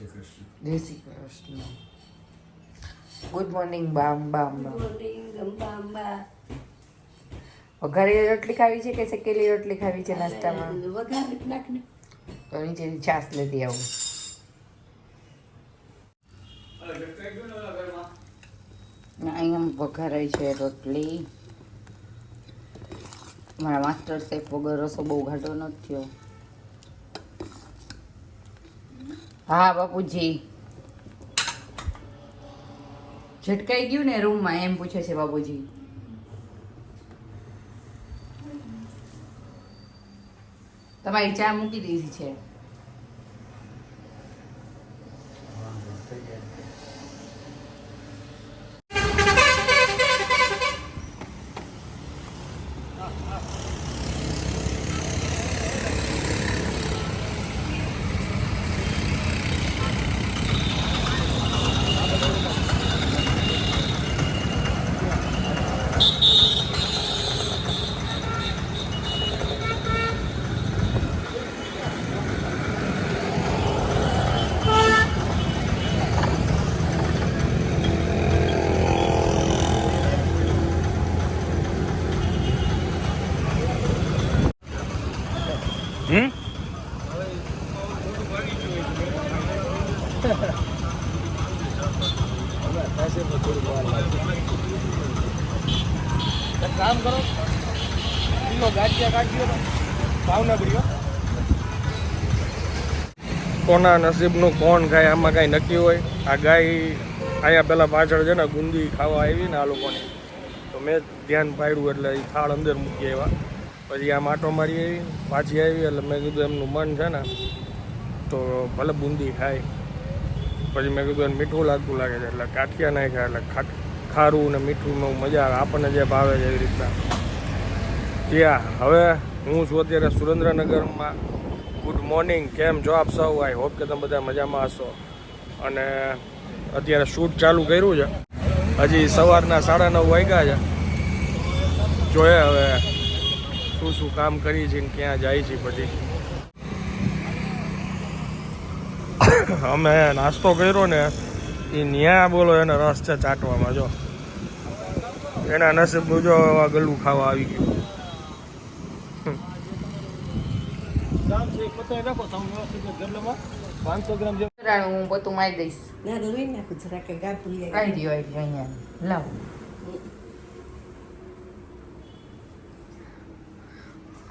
જય Shri Krishna good morning બામ બામ બામ અંબા અંબા વઘારેલી રોટલી ખાવી છે કે શેકેલી રોટલી ખાવી છે નાસ્તામાં? વઘાર નાખને. તો નીચે છાશ લેતી આવું. ને અહીંયા વઘારાઈ છે રોટલી. મારા માસ્ટર શેફ વગર રસો બહુ ઘાટો નથી થયો. હા, બાપુજી. ઝટકાઈ ગયું ને રૂમમાં, એમ પૂછે છે બાપુજી. તમારી ચા મૂકી દીધી છે વાંધો થઈ ગયા હમ? કામ કરો. કિલો ગાંઠિયા કાઢ્યો તો ભાવનગરીઓ કોના નસીબનું કોણ ગાય આમાં કાંઈ નક્કી હોય? આ ગાય અહીંયા પેલા પાછળ છે ને ગુંદી ખાવા આવી ને આ લોકોની. તો મેં ધ્યાન પાડ્યું એટલે એ થાળ અંદર મૂકી આવ્યા પછી આ માટો મારી આવી, પાછી આવી એટલે મેં કીધું એમનું મન છે ને, તો ભલે બુંદી ખાય. પછી મેં કીધું એને મીઠું લાગતું લાગે છે, એટલે કાઠિયા નાખ્યા એટલે ખાટ ખારું ને મીઠુંનું મજા આવે, આપણને જે ભાવે છે એવી રીતના. ત્યાં હવે હું છું અત્યારે સુરેન્દ્રનગરમાં. ગુડ મોર્નિંગ કેમ છો આપ સૌ? આઈ હોપ કે તમે બધા મજામાં હશો. અને અત્યારે શૂટ ચાલુ કર્યું છે. હજી સવારના સાડા નવ વાગ્યા છે. જોઈએ હવે શું શું કામ કરી છે ક્યાં જાય છે પછી અમે નાસ્તો કર્યો ને એ ન્યા બોલો એને રસ છે ચાટવામાં જો. એના નસીબ જો ગલું ખાવા આવી ગયું. પાંચસો ગ્રામ જે હું પોતું મારી દઈશ. ના ધોઈ નાખું જરા કે ભૂલી આવી રહ્યો આવી રહ્યો અહીંયા. લાવ.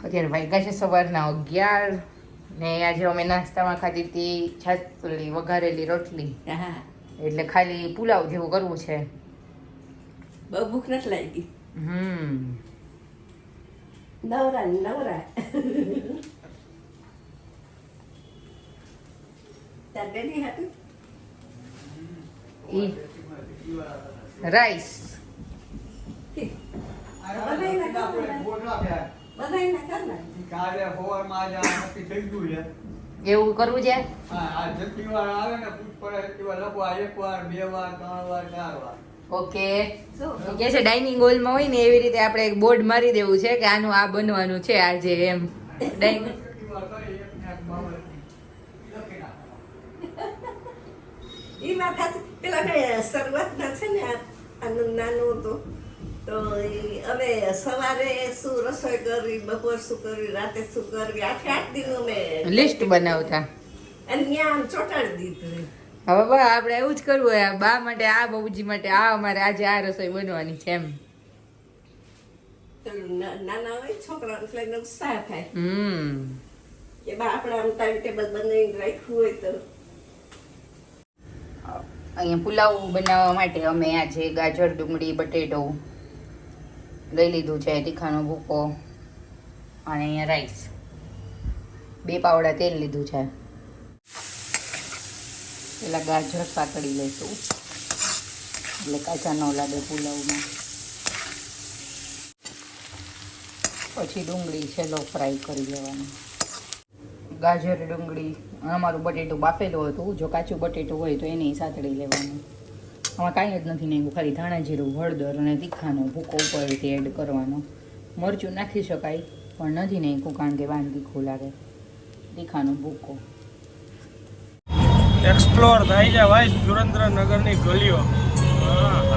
અત્યારે વાગ્યા છે સવારના અગિયાર ને આજે અમે નાસ્તામાં ખાધી હતી છાતલી વઘારેલી રોટલી. એટલે ખાલી પુલાવ જેવું કરવું છે. બહુ ભૂખ નથી લાગી. હમ. નવરા નવરા. રાઈસ. રાઈસ બનાવી નાખ બનાવી કાલે સવારમાં આજે આ નક્કી થઈ ગયું છે. એવું કરવું છે? હા જેટલી વાર આવે ને પૂછપરછ એટલી વાર લખો એક વાર બે વાર ત્રણ વાર ચાર વાર. ઓકે. કે છે ડાઇનિંગ હોલમાં હોય ને એવી રીતે આપણે એક બોર્ડ મારી દેવું છે કે આનું આ બનવાનું છે આજે એમ. ડાઇનિંગ જેટલી વાર કરી એકને એક બાબત લખી નાખો. એ વાત સાચી. પેલા શરૂઆતમાં છે ને આ આનું નાનું હતું? તો અમે સવારે શું રસોઈ કરવી બપોર શું કરવી રાતે શું કરવી? આઠે આઠ દિન અમે લિસ્ટ બનાવતા. અને ત્યાં આમ ચોંટાડી દીધું હવે બા આપણે એવું જ કરવું હોય બા માટે આ બબુજી માટે આ અમારે આજે આ રસોઈ બનવાની છે એમ. નાના હોય છોકરા એટલે ઉત્સાહ થાય. હમ. કે બા આપણે આમ ટાઈમ ટેબલ બનાવીને રાખ્યું હોય તો. અહીંયા પુલાવ બનાવવા માટે અમે આજે ગાજર ડુંગળી બટેટો લઈ લીધું છે, તીખાનો ભૂકો અને અહીંયા રાઈસ બે પાવડા તેલ લીધું છે. પેલા ગાજર પાતળી લઈશું. એટલે કાચા ન લાગે પુલાવમાં. પછી ડુંગળી છેલ્લો ફ્રાય કરી લેવાની. ગાજર ડુંગળી, અમારું બટેટું બાફેલું હતું. જો કાચું બટેટું હોય તો એની સાતળી લેવાનું. આમાં કાંઈ જ નથી નાખ્યું ખાલી ધાણા જીરું, હળદર અને તીખાનો ભૂકો ઉપરથી એડ કરવાનો. મરચું નાખી શકાય, પણ નથી નાખ્યું કારણ કે વાન તીખું લાગે તીખાનો ભૂકો. એક્સપ્લોર થાય છે, ભાઈ, સુરેન્દ્રનગરની ગલીઓ. આહા.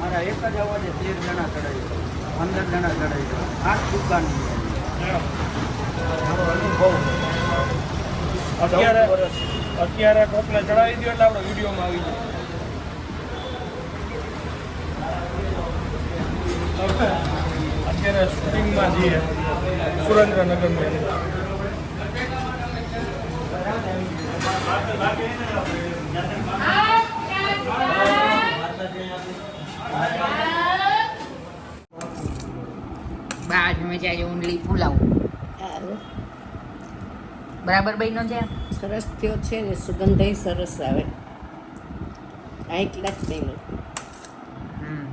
મારા એક જ અવાજે તેર જણા ચડાવી પંદર જણા ચડાવી આઠ દુકાન અનુભવ અત્યારે અત્યારે કોકને ચડાવી દો એટલે આપણે વિડીયોમાં આવી જાય. અત્યારે શૂટિંગમાં છીએ સુરેન્દ્રનગરમાં. બા જમે છે આજે ઓનલી પુલાવ. સારું. બરાબર બન્યો છે? સરસ થયો છે ને સુગંધ સરસ આવે. આ એટલા જ હમ.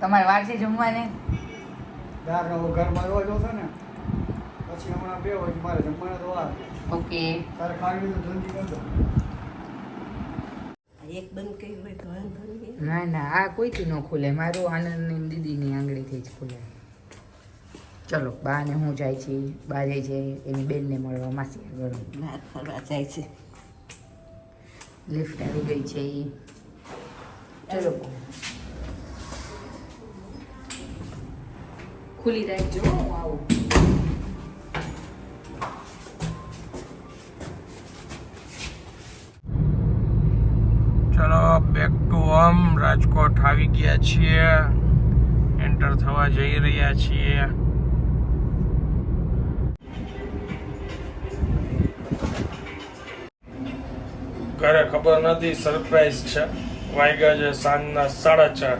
તમારે વાર છે જમવાને? ઘરમાં રોજ છે ને પછી હમણાં બે વાગે મારે જમવાના તો આ ઓકે. તારે ખાવી તો જલ્દી કરજો એક બંધ કર્યું હોય તો વાંધો ના ના આ કોઈથી ન ખુલે? મારું આનંદની દીદીની આંગળીથી જ ખુલે. ચલો બા ને હું જાય છે બા જાય છે એની બેનને મળવા માસી આગળ. બહાર ફરવા જાય છે. લિફ્ટ આવી ગઈ છે. ચલો. ખુલી રાખજો હું આવું. છીએ. એન્ટર થવા જઈ રહ્યા છીએ. ઘરે ખબર નથી સરપ્રાઈઝ છે. વાગ્યા છે સાંજના સાડા ચાર.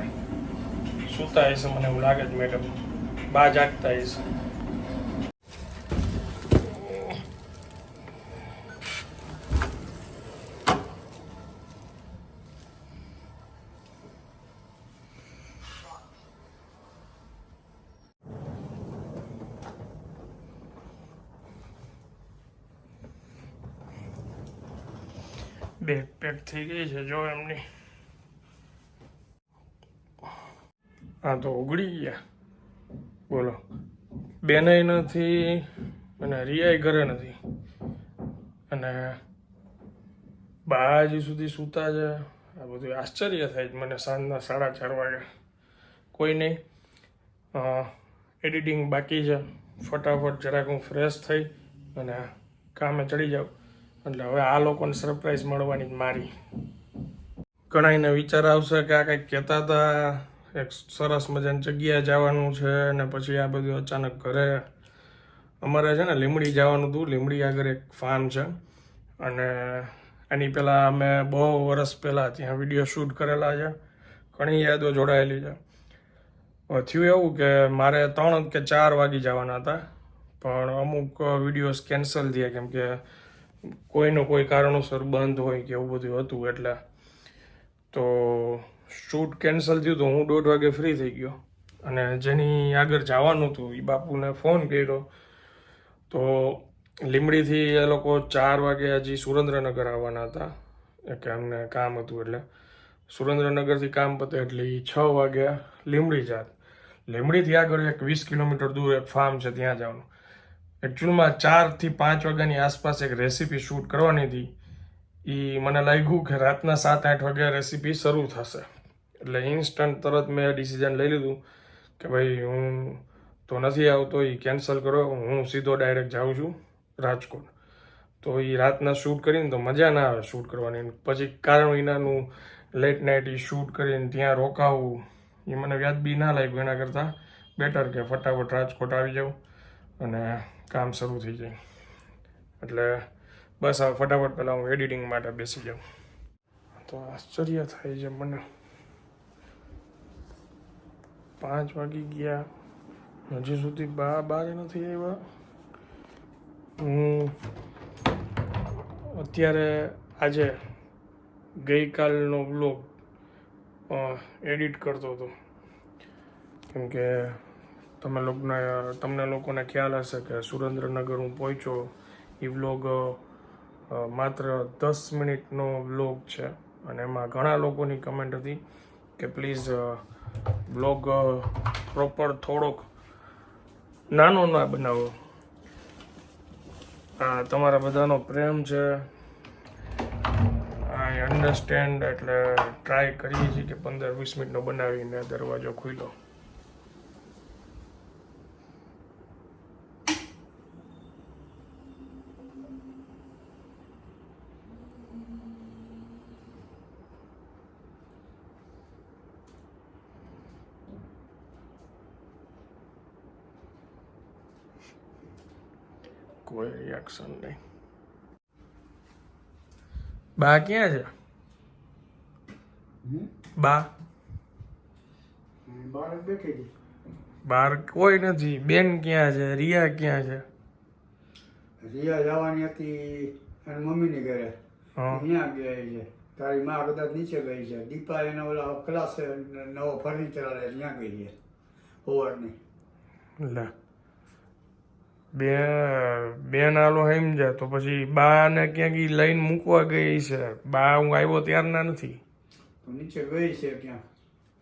સૂતા હશે મને એવું લાગે છે મેડમ બા જાગતા હશે. બેગ પેક થઈ ગઈ છે, જો એમની. હા તો ઉગડી ગયા. બોલો. બેનય નથી અને રિયાય ઘરે નથી. અને બા હજી સુધી સૂતા છે આ બધું આશ્ચર્ય થાય છે મને સાંજના સાડા ચાર વાગે. કોઈ નહીં એડિટિંગ બાકી છે. ફટાફટ જરાક હું ફ્રેશ થઈ અને કામે ચડી જાઉં. એટલે હવે આ લોકોને સરપ્રાઈઝ મળવાની મારી. ઘણા એને વિચાર આવશે કે આ કંઈક કહેતા હતા, એક સરસ મજાની જગ્યાએ જવાનું છે અને પછી આ બધું અચાનક ઘરે અમારે છે ને લીમડી જવાનું હતું. લીમડી આગળ એક ફાર્મ છે અને એની પહેલાં અમે બહુ વર્ષ પહેલાં ત્યાં વીડિયો શૂટ કરેલા છે. ઘણી યાદો જોડાયેલી છે. થયું એવું કે મારે ત્રણ કે ચાર વાગી જવાના હતા, પણ અમુક વિડીયોઝ કેન્સલ થયા, કેમ કે કોઈનું કોઈ કારણોસર બંધ હોય કે એવું બધું હતું એટલે તો શૂટ કેન્સલ થયું તો હું દોઢ વાગે ફ્રી થઈ ગયો. અને જેની આગળ જવાનું હતું એ બાપુને ફોન કર્યો. તો લીમડીથી એ લોકો ચાર વાગે હજી સુરેન્દ્રનગર આવવાના હતા. કે અમને કામ હતું એટલે. સુરેન્દ્રનગરથી કામ પતે એટલે એ છ વાગ્યા લીમડી જાત. લીમડીથી આગળ એક વીસ કિલોમીટર દૂર એક ફાર્મ છે ત્યાં જવાનું. એકચ્યુઅલમાં ચારથી પાંચ વાગ્યાની આસપાસ એક રેસીપી શૂટ કરવાની હતી. એ મને લાગ્યું કે રાતના સાત આઠ વાગ્યા રેસીપી શરૂ થશે. એટલે ઇન્સ્ટન્ટ તરત મેં ડિસિઝન લઈ લીધું કે ભાઈ હું તો નથી આવતો એ કેન્સલ કરો, હું સીધો ડાયરેક્ટ જાઉં છું રાજકોટ. તો એ રાતના શૂટ કરીને તો મજા ના આવે શૂટ કરવાની. પછી કારણ વિનાનું લેટ નાઇટ એ શૂટ કરીને ત્યાં રોકાવું એ મને વ્યાજબી ના લાગ્યું એના કરતાં. બેટર કે ફટાફટ રાજકોટ આવી જાઉં. અને કામ શરૂ થઈ જાય. એટલે બસ હવે ફટાફટ પહેલાં હું એડિટિંગ માટે બેસી જાઉં. તો આશ્ચર્ય થાય છે મને. પાંચ વાગી ગયા. હજી સુધી બા બાર નથી આવ્યા. હું અત્યારે આજે ગઈકાલનો બ્લોગ એડિટ કરતો હતો. કેમ કે તમે લોકોને, તમને લોકોને ખ્યાલ હશે કે સુરેન્દ્રનગર હું પહોંચ્યો એ વ્લોગ માત્ર દસ મિનિટનો વ્લોગ છે. અને એમાં ઘણા લોકોની કમેન્ટ હતી કે પ્લીઝ બ્લોગ પ્રોપર થોડોક નાનો ના બનાવો. આ તમારા બધાનો પ્રેમ છે. આઈ અન્ડરસ્ટેન્ડ એટલે ટ્રાય કરીએ છીએ કે પંદર વીસ મિનિટનો બનાવીને દરવાજો ખુલ્લો. કોઈ રિએક્શન નહીં બા ક્યાં છે? બા? બાર કોઈ નથી. બેન ક્યાં છે? રિયા ક્યાં છે? રિયા જવાની હતી અને મમ્મીની ઘરે. અહીંયા ત્યાં ગયા છે. તારી માં કદાચ નીચે ગઈ છે. દીપા એના ઓલા ક્લાસ નવો ફર્નિચર આવે ત્યાં ગઈ છે. ઓવરની લે. બે બેન આલો સમજ્યા તો પછી બા ને ક્યાંક એ લઈને મૂકવા ગઈ છે. બા હું આવ્યો ત્યારના નથી. તો નીચે ગઈ છે ક્યાં?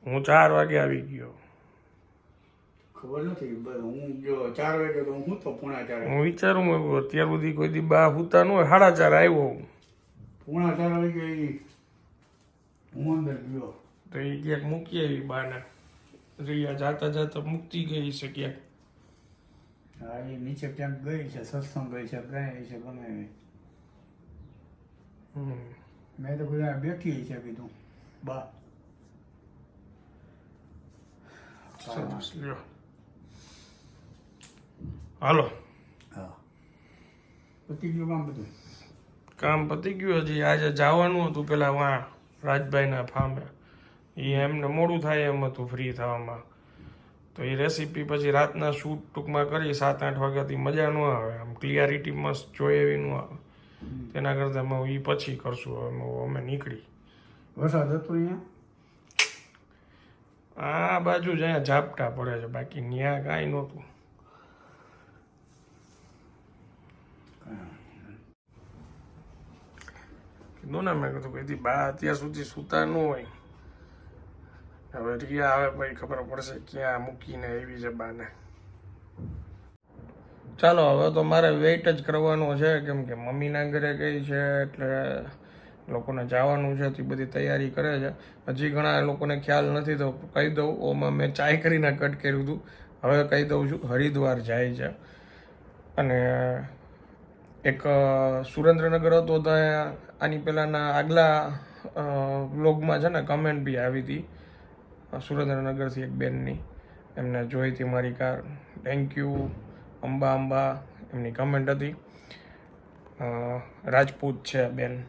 હું ચાર વાગે આવી ગયો. ખબર નથી હું જો ચાર વાગે તો હું તો પૂણા ચાર. હું વિચારું અત્યાર સુધી કોઈ દી બા હુતા ન હોય સાડા ચાર આવ્યો હું. પૂણા ચાર વાગે હું અંદર ગયો. તો એ ક્યાંક મૂકી આવી બાને. રિયા જાતા જાતા મૂકતી ગઈ છે ક્યાંક. હા એ નીચે ક્યાંક ગઈ છે સત્સંગ ગઈ છે ક્યાંય છે ગમે. મેં તો બધા બેઠી છે કીધું બા. સરસ લ્યો. હાલો. હા. પતી ગયું કામ બધું? કામ પતી ગયું હજી. આજે જવાનું હતું પેલા વાં રાજભાઈના ફાર્મે એ એમને મોડું થાય એમ હતું ફ્રી થવામાં. તો એ રેસીપી પછી રાતના શૂટ ટૂંકમાં કરી સાત આઠ વાગ્યાથી મજા ન આવે આમ ક્લિયરિટી મસ્ત જોઈએ એવી ન આવે. તેના કરતાં અમે એ પછી કરશું હવે અમે- અમે નીકળી. વરસાદ હતો અહીંયા? આ બાજુ જ અહીંયા ઝાપટા પડે છે બાકી ત્યાં કાંઈ નહોતું. કીધું ને મેં કીધું કે બા અત્યાર સુધી સૂતા ન હોય. હવે રિયા આવે પછી ખબર પડશે ક્યાં મૂકીને આવી છે બાને. ચાલો, હવે તો મારે વેઇટ જ કરવાનો છે, કેમ કે મમ્મીના ઘરે ગઈ છે, એટલે લોકોને જવાનું છે, તે બધી તૈયારી કરે છે. હજી ઘણા લોકોને ખ્યાલ નથી, તો કહી દઉં, ઓમાં મેં ચાય કરીને કટ કર્યું હતું. હવે કહી દઉં છું, હરિદ્વાર જાય છે. અને એક સુરેન્દ્રનગર હતો ત્યાં, આની પહેલાંના આગલા બ્લોગમાં છે ને કમેન્ટ બી આવી હતી. સુરેન્દ્રનગરથી એક બેનની. એમને જોઈ હતી મારી car. Thank you Amba Amba, એમની કમેન્ટ હતી. રાજપૂત છે બેન.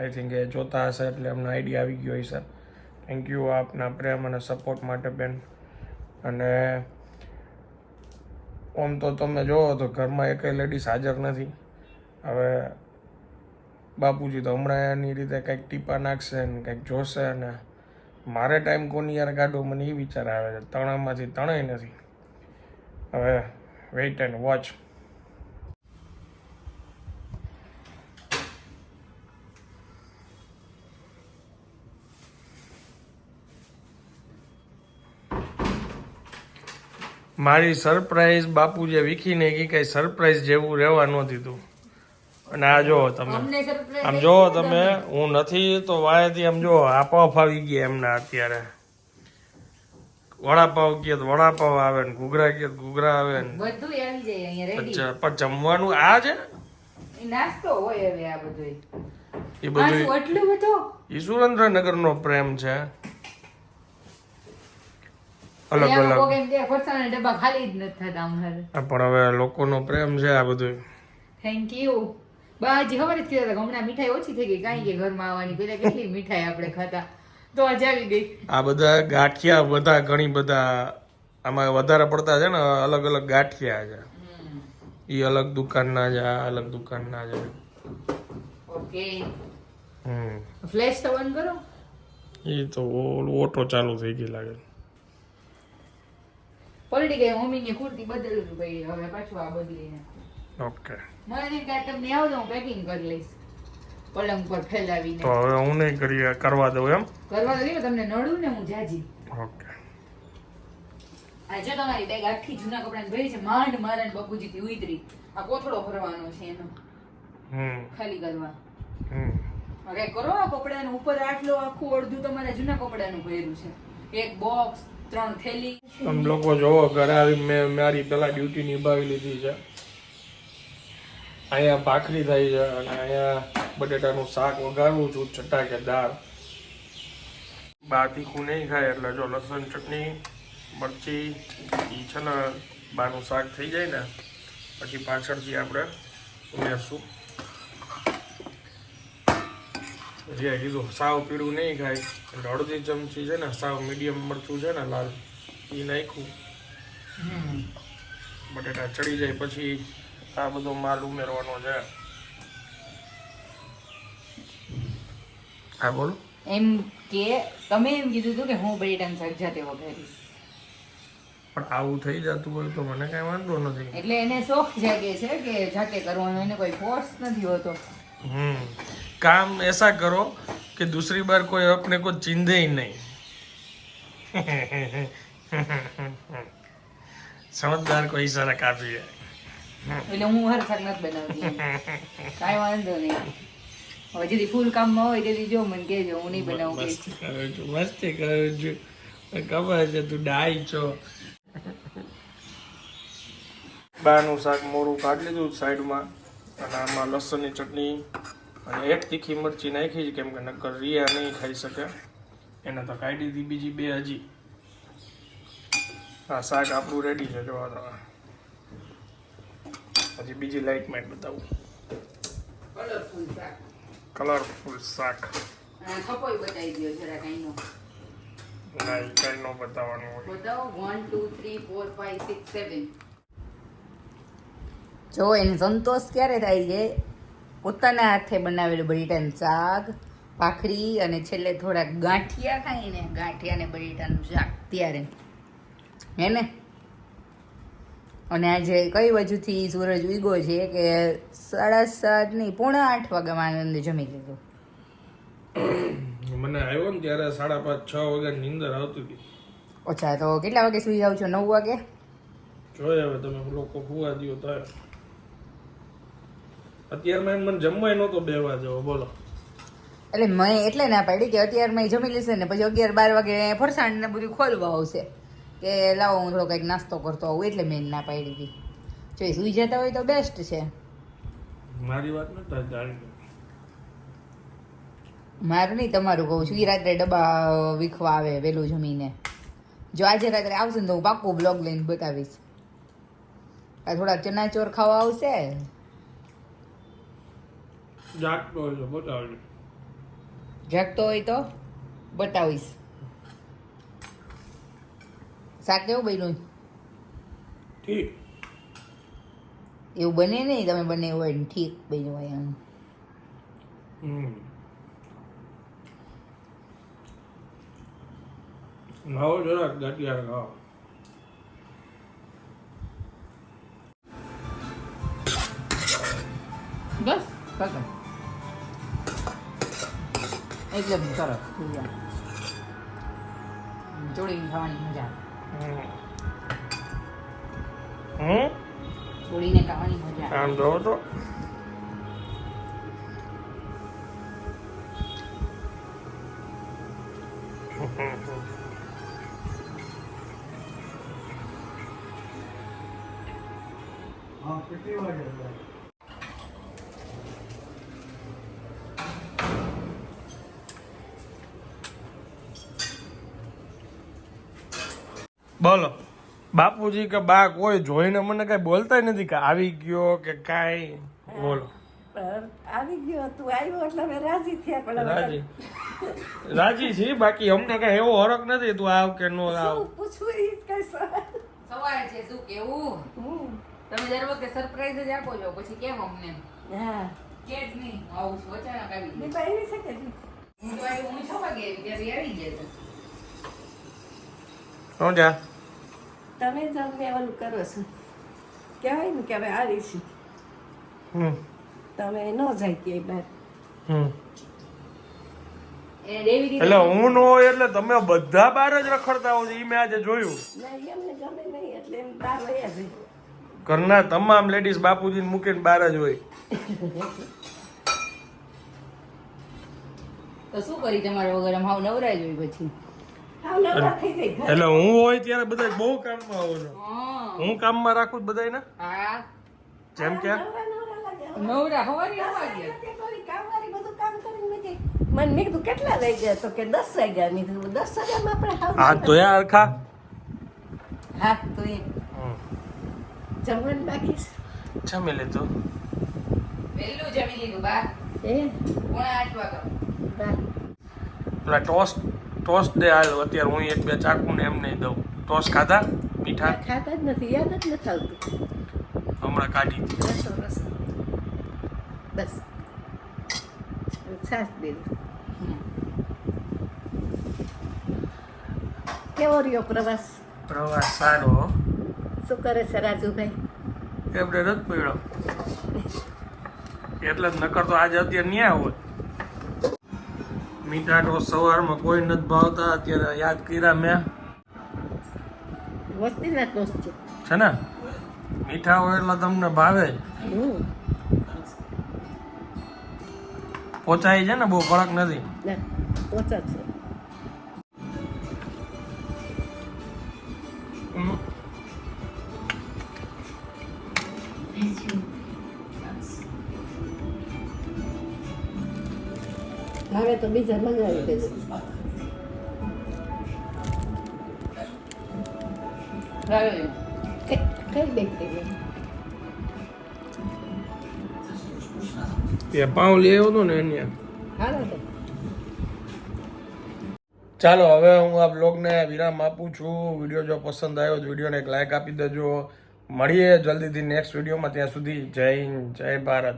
આઈ થિંક એ જોતા હશે એટલે એમને આઈડિયા આવી ગયો હશે. થેન્ક યુ આપના પ્રેમ અને સપોર્ટ માટે બેન. અને આમ તો તમે જોવો તો ઘરમાં એકે લેડીઝ હાજર નથી. હવે બાપુજી તો હમણાં એની રીતે કંઈક ટીપા નાખશે ને કંઈક જોશે ને મારે ટાઈમ કોની યાર કાઢવો મને એ વિચાર આવે છે. ત્રણમાંથી ત્રણેય નથી. હવે વેઇટ એન્ડ વોચ મારી સરપ્રાઈઝ બાપુ જે વીખીને કે કઈ સરપ્રાઈઝ જેવું રહેવા ન દીધું. અને આ જો તમે આમ જો તમે હું નથી તો વાયાથી આમ જો આપોઆપ આવી ગયા એમના અત્યારે. વડાપાવ કે વડાપાવ આવે ને ઘૂઘરા કે ઘૂઘરા આવે ને. બધું આવી જાય અહીંયા અચ્છા પણ જમવાનું આ છે નાસ્તો હોય હવે આ બધું એ બધું એટલું બધું? એ સુરેન્દ્રનગર નો પ્રેમ છે. અલગ અલગ. ડબ્બા ખાલી જ નથી થતા પણ હવે લોકોનો પ્રેમ છે આ બધું થેન્ક યુ બા હજી ખબર જ કીધા હતા હમણાં મીઠાઈ ઓછી થઈ ગઈ કાંઈ કે ઘરમાં આવવાની પેલા કેટલી મીઠાઈ આપણે ખાતા. તો આજે આવી ગઈ. આ બધા ગાંઠિયા બધા ઘણી બધા આમાં વધારે પડતા છે ને અલગ અલગ ગાંઠિયા છે. એ અલગ દુકાનના છે આ અલગ દુકાનના છે. ઓકે. હમ. ફ્લેશ તો બંધ કરો. એ તો ઓલું ઓટો ચાલુ થઈ ગઈ લાગે. પલટી ગઈ મમ્મીની કુર્તી બદલવી પડી હવે પાછું આ બદલીને. ઓકે. મને એમ તમને આવડે હું પેકિંગ કરી લઈશ. પલંગ પર ફેલાવીને. તો હવે હું નહીં કરી કરવા દઉં એમ? કરવા તો તમને નડું ને હું જાજી. ઓકે. આ જો તમારી બેગ આખી જૂના કપડાની ભરી છે માંડ મારા ને બાપુજીથી ઉતરી. આ કોથળો ભરવાનો છે એનો. હમ. ખાલી કરવા. હમ. હવે કરો આ કપડાનું ઉપર આટલો આખું અડધું તમારા જૂના કપડાનું ભર્યું છે. એક બોક્સ ત્રણ થેલી. તમે લોકો જોવો ઘરે આવી મેં મારી પેલા ડ્યુટી નિભાવી લીધી છે. અહીંયા ભાખરી થાય છે અને અહીંયા બટેટાનું શાક વઘારું છું ચટાકેદાર બા તીખું નહીં ખાય એટલે જો લસણ ચટણી મરચી એ છે ને બાનું શાક થઈ જાય ને પછી પાછળથી આપણે ઉમેરશું. જે કીધું સાવ પીળું નહીં ખાય એટલે અડધી ચમચી છે ને સાવ મીડિયમ મરચું છે ને લાલ એ નાખ્યું. બટેટા ચડી જાય પછી આ બધો માલ ઉમેરવાનો છે. હા બોલો. એમ કે તમે એમ કીધું હતું કે હું બ્રેડ અને શાક જાતે પણ આવું થઈ જતું હોય તો મને કાંઈ વાંધો નથી. એટલે એને શોખ જાગે છે કે જાતે કરવાનો એને કોઈ ફોર્સ નથી હોતો. હમ. કામ એસા કરો કે દૂસરી બાર કોઈ અપને કોઈ ચીંધે નહીં. સમજદાર કોઈ ઇશારા કાપી જાય. એટલે હું હર શાક નથી બનાવતી. કાંઈ વાંધો નહીં. હવે જેથી ફૂલ કામમાં હોય તેથી જો મને કહેજો હું નહીં બનાવું મસ્તી કરું છું મસ્તી કરું છું. ખબર છે તું ડાય છો. બાનું શાક મોરું કાઢી લીધું સાઈડમાં અને આમાં લસણની ચટણી અને એક તીખી મરચી નાખી છે કેમ કે નક્કર રિયા નહીં ખાઈ શકે. એને તો કાઢી દીધી બીજી બે હજી. હા શાક આપણું રેડી છે જોવા તમે. હજી બીજી લાઇટ મેટ બતાવું. કલરફુલ શાક. અને જો એને સંતોષ ક્યારે થાય છે? પોતાના હાથે બનાવેલું બટેટાનું શાક ભાખરી અને છેલ્લે થોડા ગાંઠિયા ખાઈને ગાંઠિયા ને બટેટાનું શાક. ત્યારે. હે ને? અને આજે કઈ બાજુથી સૂરજ ઉગ્યો છે કે સાડા સાત નહીં પોણા આઠ વાગ્યામાં આનંદે જમી લીધું. મને આવ્યો ને ત્યારે સાડા પાંચ છ વાગે નીંદર આવતી હતી. અચ્છા તો કેટલા વાગે સુઈ જાવ છો? નવ વાગે? જોઈએ હવે તમે લોકો ખુવા દો તો અત્યારમાં મને જમવાય નહોતો બેવા જવો બોલો. એટલે મેં એટલે ના પાડી કે અત્યારમાં જમી લેશે ને પછી અગિયાર બાર વાગે ફરસાણ ને બધું ખોલવા આવશે. કે લાવો હું થોડો કંઈક નાસ્તો કરતો આવું એટલે મેં ના પાડી હતી. જો સુઈ જતા હોય તો બેસ્ટ છે. મારી વાત મારું નહીં તમારું કહું છું એ રાત્રે ડબ્બા વીખવા આવે વહેલું જમીને. જો આજે રાત્રે આવશે ને તો હું પાક્કું બ્લોગ લઈને બતાવીશ. આ થોડા ચના ચોર ખાવા આવશે. જાગતો હોય તો બતાવીશ. શાક કેવું બન્યું? ઠીક. એવું બને નહીં તમે બને હોય ને ઠીક બન્યું હોય એમ. હમ. ખાઓ જરાક ગાંઠિયા ખાઓ. બસ કાકા એકદમ સરસ થોડી ખાવાની મજા આવે. હમ હમ ચોળીને ખાવાની મજા. આમ જોવો તો. હા કેટલી વાગે બોલો. બાપુજી કે બા કોઈ જોઈને મને કઈ બોલતા નથી કે આવી ગયો કે કાંઈ? બોલો. આવી ગયો તું આવ્યો એટલે અમે રાજી થયા પણ રાજી. રાજી છી બાકી અમને કઈ એવો હરક નથી તું આવ કે નો આવ. શું પૂછવું એ જ કઈ સવાલ? છે શું કેવું? તમે દર વખતે સરપ્રાઈઝ જ આપો છો પછી કેમ અમને? હા. કે જ નહીં આવું છું અચાનક આવી ગયું એવી શકે હું તો આવી હું છ વાગે ત્યારે આવી ગયા શું જા. તમે જ અમને ઓલું કરો છો. કહેવાય ને કે હવે આવી હમ. તમે ન જાય કે બહાર. એ એટલે હું નો હોય એટલે તમે બધા બાર જ રખડતા હો છો. ઈ મેં આજે જોયું. ઘરના તમામ લેડીઝ બાપુજીને મૂકીને બાર જ હોય. તો શું કરી તમારા વગર? આમ હાવ નવરાય જોઈ પછી. એટલે હું હોય ત્યારે બધા બહુ કામમાં આવો છું. હા. હું કામમાં રાખું બધાને હા. જેમ કે? નવરા હવારી બધું. મને મેં કીધું કેટલા વાગ્યા તો કે દસ વાગ્યા? મેં કીધું દસ વાગ્યામાં આપણે હા તો યાર ખા હા તો એ જમવાનું બાકી છે. જમી લીધું. વહેલું જમી લીધું બા. એ પોણા આઠ વાગ્યા. પેલા ટોસ્ટ ટોસ્ટ દે હાલ. અત્યારે હું એક બે ચાકુ ને એમ નહીં દઉં. ટોસ ખાધા? મીઠા? ખાતા જ નથી. યાદ જ નથી આવતું. હમણાં કાઢી. રસો રસો. બસ. છાસ દીધું કેવો રહ્યો પ્રવાસ? પ્રવાસ સારો. શું કરે છે રાજુભાઈ? એમને નથી પડ્યો એટલે જ નકર તો આજે અત્યારે ન્યા હોત. મીઠા ટોસ સવારમાં કોઈ નથી ભાવતા. અત્યારે યાદ કર્યા મેં. વસ્તીના ટોસ છે. છે ને? મીઠા હોય એટલે તમને ભાવે. પોચાય છે ને બહુ કડક નથી. પોચા છે. હવે તો બીજા મંગાવી દેજો રાવે કઈ બેકરી પાઉં લઈ આવ્યો હતો ને એને ચાલો હવે હું આ બ્લોગને વિરામ આપું છું. વીડિયો જો પસંદ આવ્યો તો વિડીયોને એક લાઈક આપી દેજો. મળીએ જલ્દીથી નેક્સ્ટ વિડીયોમાં. ત્યાં સુધી જય હિન્દ જય ભારત.